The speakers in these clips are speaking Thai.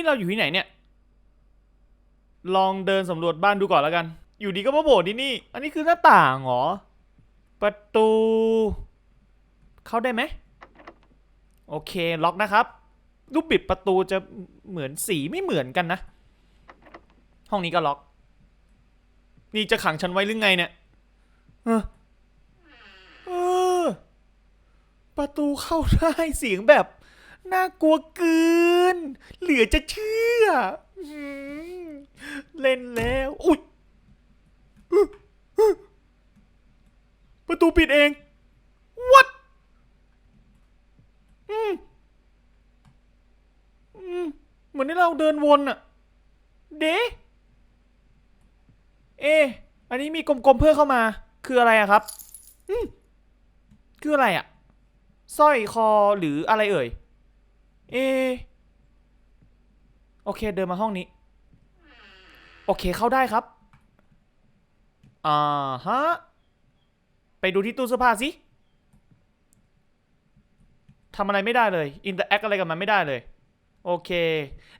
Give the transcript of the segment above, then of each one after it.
นี่เราอยู่ที่ไหนเนี่ย ลองเดินสำรวจบ้านดูก่อนแล้วกัน อยู่ดีก็มาโผล่ที่นี่ อันนี้คือหน้าต่างเหรอ ประตู เข้าได้ไหม โอเค ล็อกนะครับรูปปิดประตูจะเหมือนสีไม่เหมือนกันนะ ห้องนี้ก็ล็อก นี่จะขังฉันไว้หรือไงเนี่ยเออเออประตูเข้าได้เสียงแบบ น่ากลัวเกิน เหลือจะเชื่ออื้อหือเล่นแล้ว อุ้ยอื้ออื้อประตูปิดเอง what อืมอืมเหมือนที่เราเดินวนอะเดะเอะอันนี้มีกลมๆเพิ่มเข้ามา คืออะไรอะครับอืมคืออะไรอะสร้อยคอหรืออะไรเอ่ย เอโอเคเดินมาห้องนี้ โอเคเข้าได้ครับ อ่าฮะ ไปดูที่ตู้เสื้อผ้าสิทำอะไรไม่ได้เลยอินเตอร์แอคอะไรกับมันไม่ได้เลย โอเค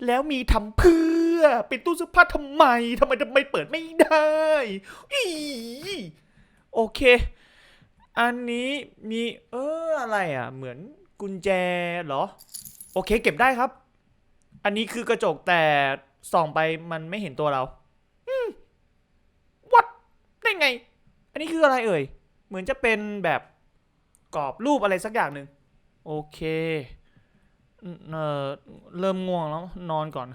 แล้วมีทำเพื่อเป็นตู้เสื้อผ้าทำไมทำไมทำไมเปิดไม่ได้อีโอเค อันนี้มีเอออะไรอะ เหมือนกุญแจเหรอ โอเค เก็บได้ครับ อันนี้คือกระจกแต่ส่องไปมันไม่เห็นตัวเราวัดได้ไง อันนี้คืออะไรเอ่ย เหมือนจะเป็นแบบกรอบรูปอะไรสักอย่างหนึ่งโอเคเออเริ่มง่วงแล้ว นอนก่อน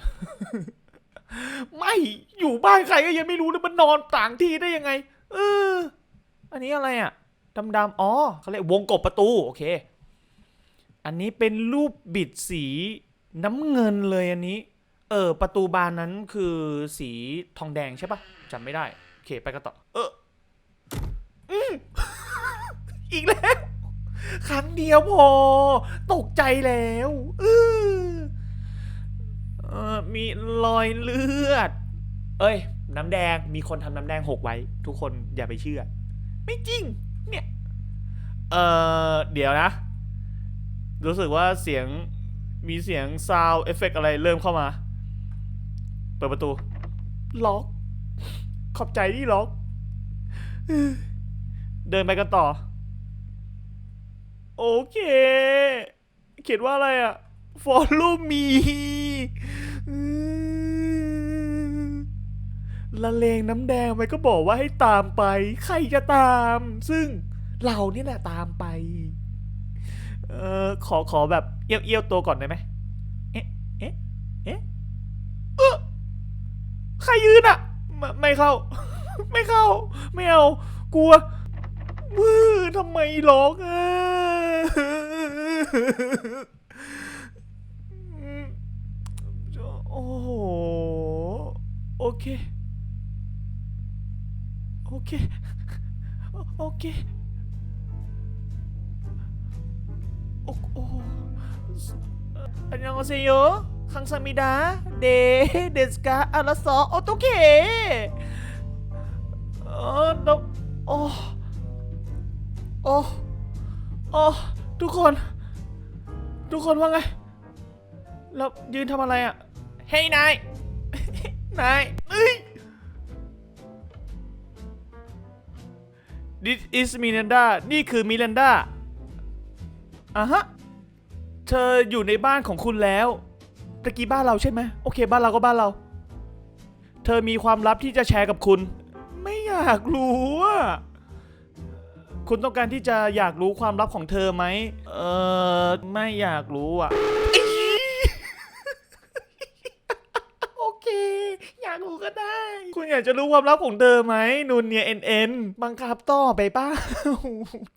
ไม่อยู่บ้านใครก็ยังไม่รู้เลยมันนอนต่างที่ได้ยังไง เออ อันนี้อะไรอะดำๆอ๋อเขาเรียกวงกบประตู โอเค อันนี้เป็นรูปบิดสีน้ำเงินเลยอันนี้ เออประตูบานนั้นคือสีทองแดงใช่ปะจำไม่ได้โอเคไปกันต่อ เอออืม อีกแล้ว ครั้งเดียวพอ ตกใจแล้วเออเออมีรอยเลือด เอ้ย น้ำแดงมีคนทำน้ำแดงหกไว้ ทุกคนอย่าไปเชื่อ ไม่จริง เนี่ย เออเดี๋ยวนะ รู้สึกว่าเสียงมีเสียงซาวเอฟเฟกอะไรเริ่มเข้ามา เปิดประตู ล็อก ขอบใจที่ล็อก เดินไปกันต่อ โอเค เขียนว่าอะไรอะ follow me ละเลงน้ำแดงไปก็บอกว่าให้ตามไป ใครจะตาม ซึ่งเราเนี่ยแหละตามไป เออขอขอแบบเอี้ยวเอี้ยวตัวก่อนได้ไหมเอ๊ะเอ๊ะเอ๊ะเออใครยืนอะไม่ไม่เข้า ไม่เข้า ไม่เอากลัววื้อทำไมร้องอะโอ้โหโอเค โอเค โอเค โอ้โออันยองเซโยคังซามิดา เด เดสกาอาราซอโอโตเคเออโนโอ้โอ้โอ้ทุกคน ทุกคนว่าไงแล้วยืนทำอะไรอะ เฮ้ยนาย นายเอ้ย This is Miranda นี่คือมิรันดา อะฮะ เธออยู่ในบ้านของคุณแล้วตะกี้บ้านเราใช่ไหมโอเค บ้านเราก็บ้านเรา เธอมีความลับที่จะแชร์กับคุณ ไม่อยากรู้อะคุณต้องการที่จะอยากรู้ความลับของเธอไหมเออไม่อยากรู้อะ โอเค อยากรู้ก็ได้ คุณอยากจะรู้ความลับของเธอไหมนูนเนียเอ็นเอ็นบังคับต่อไปป้า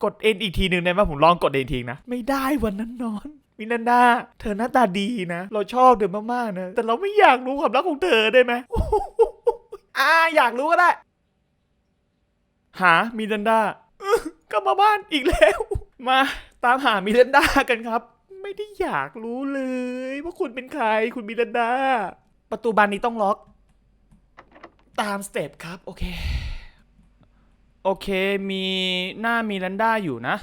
กดเอ็นอีกทีหนึ่งได้ไหมผมลองกดเอ็นทีนะ ไม่ได้วันนั้นนอนมินันดา เธอหน้าตาดีนะ เราชอบเธอมากๆนะ แต่เราไม่อยากรู้ความลับของเธอได้ไหมอ่าอยากรู้ก็ได้ หามิรันดากลับมาบ้านอีกแล้ว มาตามหามิรันดากันครับ ไม่ได้อยากรู้เลย ว่าคุณเป็นใครคุณมิรันดา ประตูบานนี้ต้องล็อก ตามสเต็ปครับ โอเค โอเคมีหน้ามิรันด้าอยู่นะ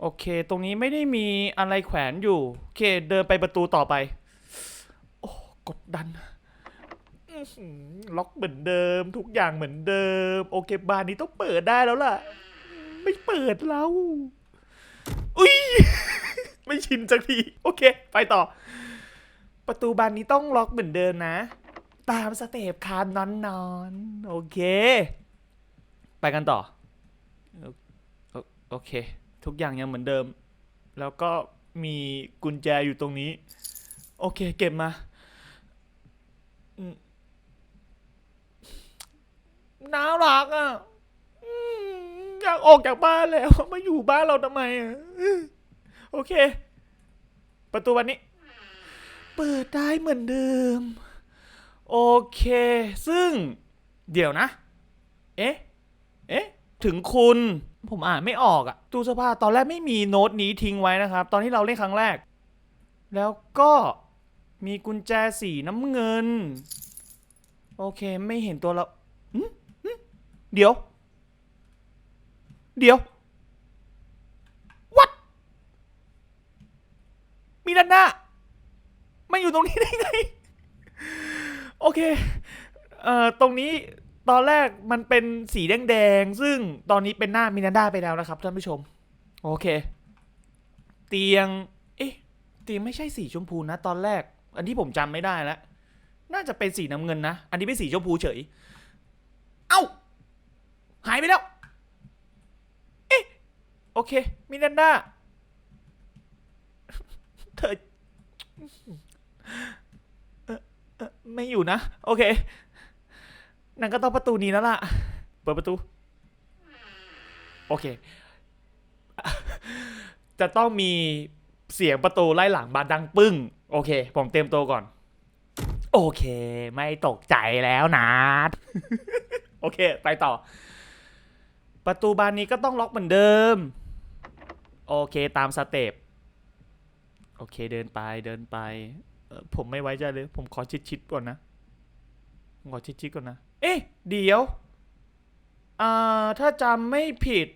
โอเค ตรงนี้ไม่ได้มีอะไรแขวนอยู่ โอเค เดินไปประตูต่อไป โอ้กดดันล็อกเหมือนเดิม ทุกอย่างเหมือนเดิม โอเคบานนี้ต้องเปิดได้แล้วล่ะ ไม่เปิดแล้ว อุ้ย ไม่ชินสักที โอเค ไปต่อ ประตูบานนี้ต้องล็อกเหมือนเดิมนะ ตามสเตปคานนอนนอนๆโอเค ไปกันต่อ โอเค ทุกอย่างยังเหมือนเดิม แล้วก็มีกุญแจอยู่ตรงนี้ โอเค เก็บมาน่ารักอะอยากออกจากบ้านแล้ว มาอยู่บ้านเราทำไมอะอืมโอเค ประตูวันนี้ เปิดได้เหมือนเดิม โอเค ซึ่งเดี๋ยวนะ เอ๊ะ เอ๊ะ ถึงคุณ ผมอ่านไม่ออกอะตู้เสื้อผ้าตอนแรกไม่มีโน้ตนี้ทิ้งไว้นะครับ ตอนที่เราเล่นครั้งแรก แล้วก็มีกุญแจสีน้ำเงิน โอเคไม่เห็นตัวเราเดี๋ยว เดี๋ยว what มีด้านหน้ามาอยู่ตรงนี้ได้ไง โอเคเอ่อตรงนี้ตอนแรกมันเป็นสีแดงๆ ซึ่งตอนนี้เป็นหน้ามินาด้าไปแล้วนะครับท่านผู้ชม โอเค เตียง เอ๊ะเตียงไม่ใช่สีชมพูนะ ตอนแรก อันที่ผมจำไม่ได้แล้ว น่าจะเป็นสีน้ำเงินนะ อันนี้เป็นสีชมพูเฉย เอ้า หายไปแล้ว เอ๊ะ โอเค มินาด้า เธอเอ่อ ไม่อยู่นะ โอเคนั่นก็ต้องประตูนี้แล้วล่ะ เปิดประตู โอเค จะต้องมีเสียงประตูไล่หลังบานดังปึ้ง โอเค ผมเตรียมตัวก่อน โอเค ไม่ตกใจแล้วนะโอเค ไปต่อ ประตูบานนี้ก็ต้องล็อกเหมือนเดิม โอเคตามสเต็ปโอเคเดินไปเดินไป ผมไม่ไว้ใจเลย ผมขอชิดๆก่อนนะขอชิดๆก่อนนะ เอ๊ะ เดี๋ยว อ่า ถ้าจำไม่ผิด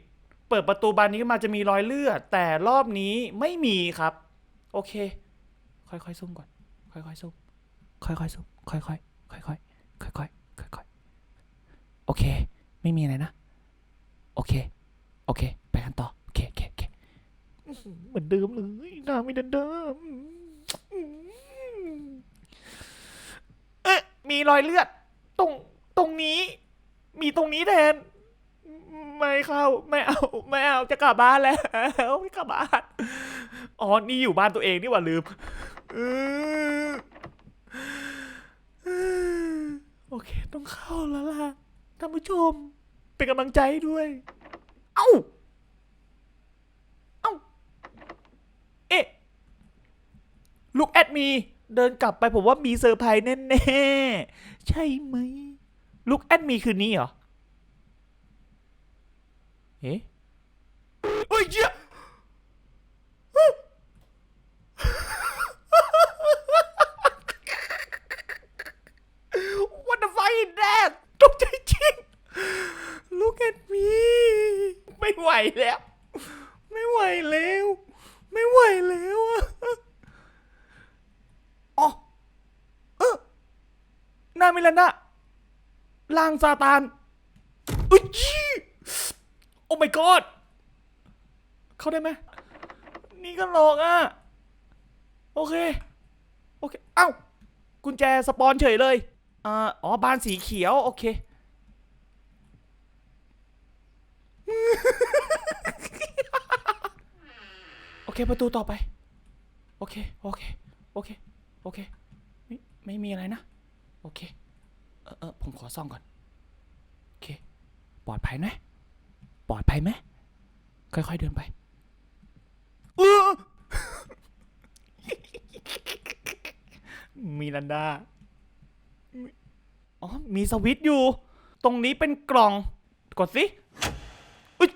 เปิดประตูบานนี้ขึ้นมาจะมีรอยเลือด แต่รอบนี้ไม่มีครับ โอเค ค่อยๆซุ่มก่อน ค่อยๆซุ่มค่อยๆซุ่มค่อยๆค่อยๆค่อยๆค่อยๆ โอเค ไม่มีอะไรนะ โอเค โอเค ไปกันต่อ โอเคโอเคโอเคอื้อหือเหมือนเดิมเลยหน้าไม่เดินเดิม เอ๊ะ มีรอยเลือด ตรงตรงนี้ มีตรงนี้แทน ไม่เข้า ไม่เอา ไม่เอาจะกลับบ้านแล้วไม่กลับบ้านอ๋อนี่อยู่บ้านตัวเองนี่หว่าลืมโอเค ต้องเข้าแล้วล่ะท่านผู้ชม เป็นกำลังใจด้วย เอ้า เอ้า เอ๊ะลูกแอดมี เดินกลับไปผมว่ามีเซอร์ไพรส์แน่ๆ ใช่ไหมลูกแอดมีคืนนี้เหรอ เอ๊ะเฮ้ยเหี้ย What the fuck that ตกใจจริง Look at me ไม่ไหวแล้ว ไม่ไหวแล้ว ไม่ไหวแล้วอะอ๋อเออนามิลันดาลางซาตานอุ้ยโอ้ my god เข้าได้ไหมนี่ก็หลอกอะ โอเค โอเค เอ้า กุญแจสปอนเฉยเลยอ่าอ๋อบานสีเขียว โอเค โอเค ประตูต่อไป โอเค โอเค โอเค โอเค ไม่ไม่มีอะไรนะ โอเค เออเออผมขอซ่องก่อน เค ปลอดภัยไหมปลอดภัยไหมค่อยๆเดินไปเออมีลันดาอ๋อ มีสวิตช์อยู่ ตรงนี้เป็นกล่อง กดสิอุ๊ย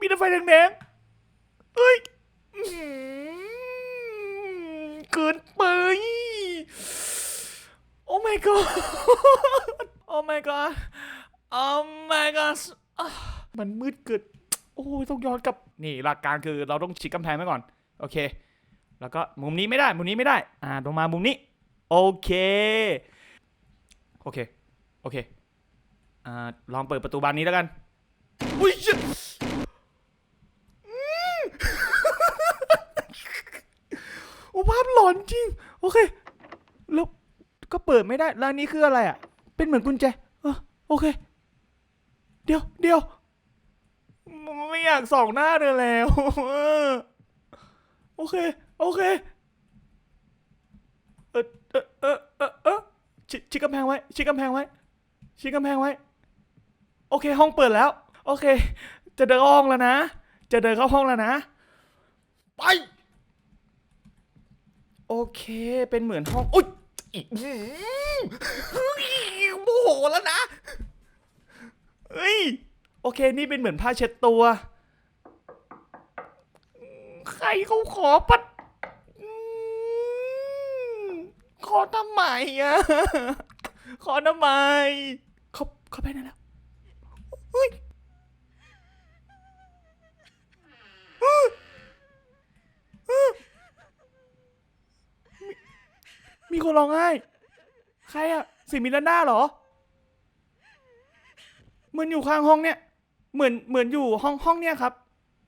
มีไฟแดงๆเอ้ยเกินไป โอ้ my god โอ้ my god โอ้ my god อะ มันมืดเกินโอ้ยต้องย้อนกลับ นี่หลักการคือเราต้องชิดกำแพงไว้ก่อน โอเค แล้วก็มุมนี้ไม่ได้ มุมนี้ไม่ได้ อ่าลงมามุมนี้ โอเค โอเค โอเค อ่า ลองเปิดประตูบานนี้แล้วกัน อุ้ยเชี่ยอืมโอ้ภาพหลอนจริง โอเค แล้วก็เปิดไม่ได้ แล้วอันนี้คืออะไรอะ เป็นเหมือนกุญแจ เออ โอเค เดี๋ยว เดี๋ยว ไม่อยากส่องหน้าเธอแล้ว โอเค โอเค เออเออเออเออเออชิชิดกำแพงไว้ ชิดกำแพงไว้ ชิดกำแพงไว้ โอเค ห้องเปิดแล้ว โอเค จะเดินห้องแล้วนะ จะเดินเข้าห้องแล้วนะ ไป โอเค เป็นเหมือนห้อง อุ๊ยอีอื้อหือโมโหแล้วนะ เฮ้ย โอเค นี่เป็นเหมือนผ้าเช็ดตัว ใครเขาขอปัดขอทำไมอะ ขอทำไม เขาเขาไปไหนแล้วเฮ้ยมีคนร้องไห้ ใครอะสิมิลันดาเหรอเหมือนอยู่ข้างห้องเนี่ย เหมือนเหมือนอยู่ห้องห้องเนี่ยครับ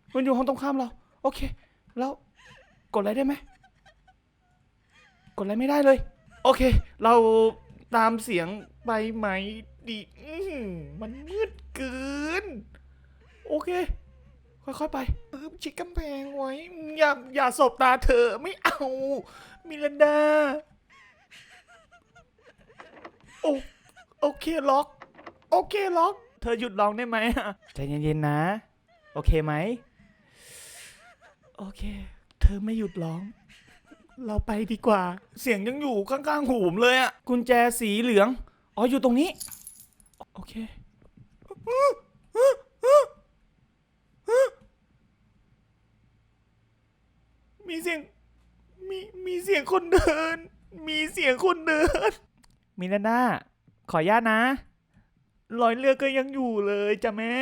เหมือนอยู่ห้องตรงข้ามเรา โอเค แล้วกดอะไรได้ไหมกดอะไรไม่ได้เลย โอเค เราตามเสียงไปไหมดีอื้อหือมันมืดเกิน โอเค ค่อยๆไปเออชิดกำแพงไว้ อย่าอย่าสบตาเธอไม่เอา มิลันดา โอโอเคล็อก โอเคล็อก เธอหยุดร้องได้ไหมอะใจเย็นๆนะ โอเคไหม โอเค เธอไม่หยุดร้อง เราไปดีกว่า เสียงยังอยู่ข้างๆหูผมเลยอะกุญแจสีเหลือง อ๋ออยู่ตรงนี้ โอเค มีเสียง มีมีเสียงคนเดิน มีเสียงคนเดิน มินาน่าขออนุญาตนะ รอยเลือดก็ยังอยู่เลยจ้ะแม่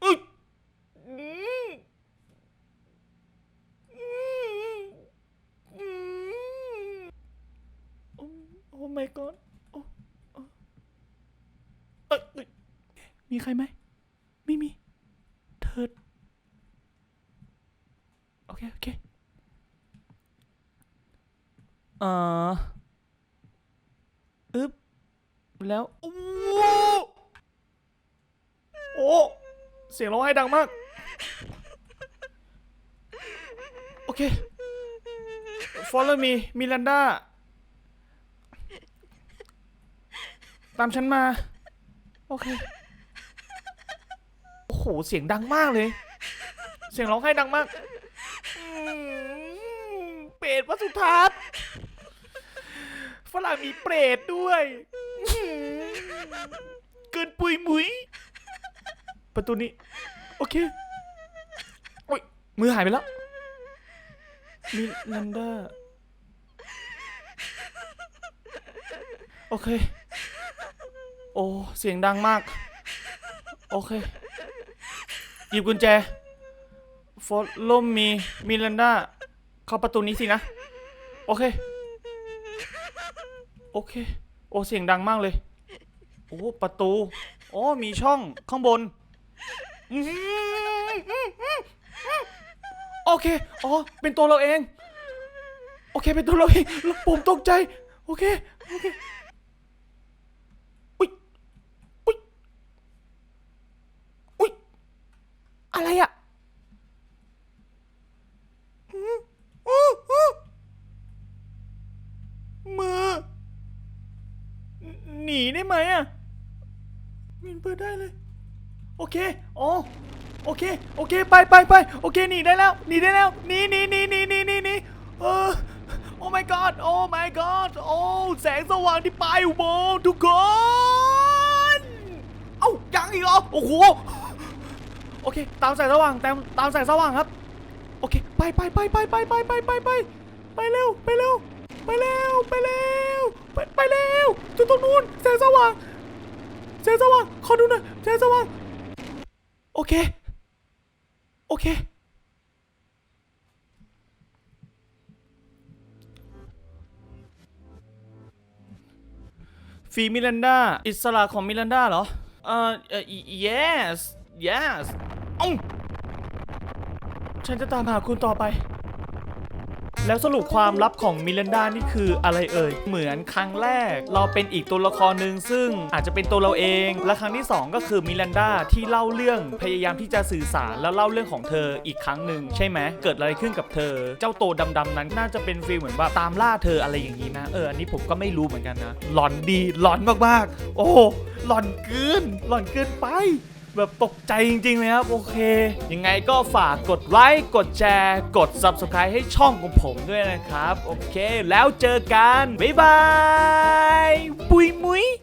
โอ้โอ้ my god มีใครไหม เสียงร้องไห้ดังมาก โอเค follow me มิลันดา ตามฉันมา โอเค โอ้โห เสียงดังมากเลย เสียงร้องไห้ดังมากอืมเปรตวัสุทัศน์ฝรั่งมีเปรตด้วยอื้อหือเกินปุยมุย ประตูนี้ โอเคโอ้ยมือหายไปแล้วมิลันดาโอเค โอ้เสียงดังมาก โอเค หยิบกุญแจ follow me มิลันดาเข้าประตูนี้สินะ โอเค โอเค โอ้เสียงดังมากเลย โอ้ประตูอ๋อมีช่องข้างบน โอเค อ๋อ เป็นตัวเราเอง โอเค เป็นตัวเราเองแล้วผมตกใจ โอเค โอเคอุ๊ยอุ๊ยอุ๊ยอะไรอะอื้ออื้ออื้อมือ หนีได้ไหมอะมินเปิดได้เลย โอเคอ๋อโอเค โอเค ไปไปไปโอเค หนีได้แล้ว หนีได้แล้ว หนีหนีหนีหนีหนีหนีหนีเออ โอ้ my god โอ้ my god โอ้ แสงสว่างที่ปลายอุโมงค์ทุกคน เอ้า ยังอีกเหรอ โอ้โห โอเค ตามแสงสว่าง ตามตามแสงสว่างครับ โอเค ไปไปไปไปไปไปไปไปไปไปเร็ว ไปเร็ว ไปเร็ว ไปเร็ว ไปไปเร็วจุดตรงนู้นแสงสว่างแสงสว่าง ขอดูหน่อยแสงสว่าง โอเค โอเค ฟีมิลันดา อิสระของมิลันดาเหรอ เอ่อเอ่ yes yes อ้งฉันจะตามหาคุณต่อไป แล้วสรุปความลับของมิลันดานี่คืออะไรเอ่ย เหมือนครั้งแรก เราเป็นอีกตัวละครหนึ่งซึ่งอาจจะเป็นตัวเราเอง และครั้งที่สองก็คือมิลันดาที่เล่าเรื่องพยายามที่จะสื่อสารแล้วเล่าเรื่องของเธออีกครั้งหนึ่งใช่ไหมเกิดอะไรขึ้นกับเธอ เจ้าโตดำๆนั้นน่าจะเป็นฟีลเหมือนว่าตามล่าเธออะไรอย่างนี้นะเอออันนี้ผมก็ไม่รู้เหมือนกันนะหลอนดีหลอนมากๆ โอ้หลอนเกินหลอนเกินไป แบบตกใจจริงๆเลยครับ โอเค ยังไงก็ฝากกดไลค์กดแชร์กด Subscribe ให้ช่องของผมด้วยนะครับ โอเค แล้วเจอกัน บ๊ายบาย ปุยมุย